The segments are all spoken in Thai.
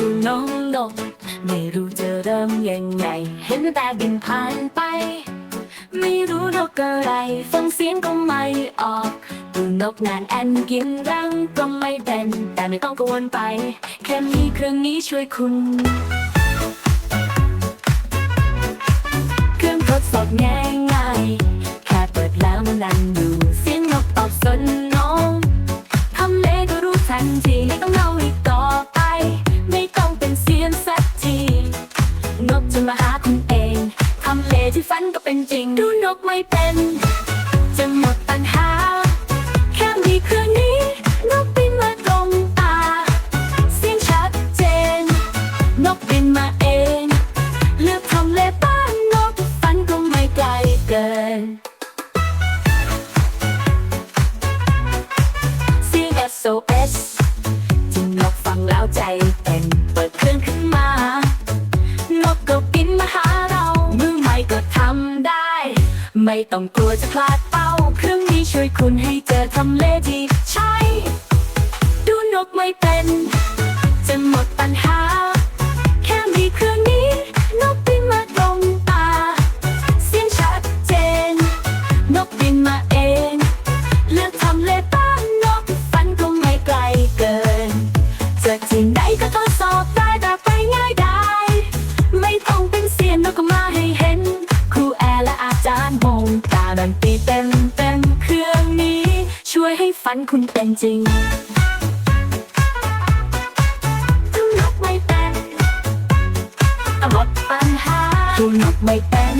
ดูน้องนกไม่รู้จะเริ่มยังไง เห็นแต่บินผ่านไป ไม่รู้นกอะไร ฟังเสียงก็ไม่ออกดูนกนานแอนกินรังก็ไม่เป็น แต่ไม่ต้องกังวลไป แค่มีเครื่องนี้ช่วยคุณเครื่องทดสอบง่ายง่ายแค่เปิดแล้วมันนั่งดูเสียงนกตอบสนน้องทำเลก็รู้ทันทีไม่ต้องเล่าอีก นกจะมาหาคุณเองทำเลที่ฝันก็เป็นจริง ดูนกไม่เป็นจะหมดปัญหา แค่มีเครื่องนี้ นกบินมาตรงตา เสียงชัดเจน นกบินมาเอง เลือกทำเลบ้านนกฝันก็ไม่ไกลเกินเไม่ต้องกลัวจะพลาดเป้า เครื่องนี้ช่วยคุณให้เจอทำเลที่ใช่ดูนกไม่เป็น จะหมดปัญหา แค่มีเครื่องนี้ นกบินมาตรงตา เสียงชัดเจน นกบินมาเอง เลือกทำเลบ้านนกฝันก็ไม่ไกลเกินจะที่ไหนก็ทดสอบได้แบบไปง่ายได้ ไม่ต้องเป็นเสียนนกก็มาให้ วยให้ฝันคุณเป็นจริงสู้นกไม่เป็นต้ดปัญหาสู้นกไม่เป็น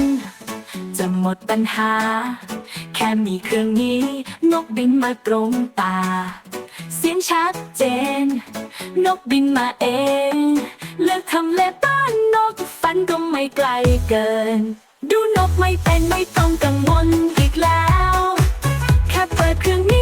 จะหมดปัญหา แค่มีเครื่องนี้ นกบินมาตรงตา เสียงชัดเจน นกบินมาเอง เลือกทำเลบ้านนกฝันก็ไม่ไกลเกิน ดูนกไม่เป็นไม่ต้องกังวลอีกแล้ว แค่เปิดเครื่องนี้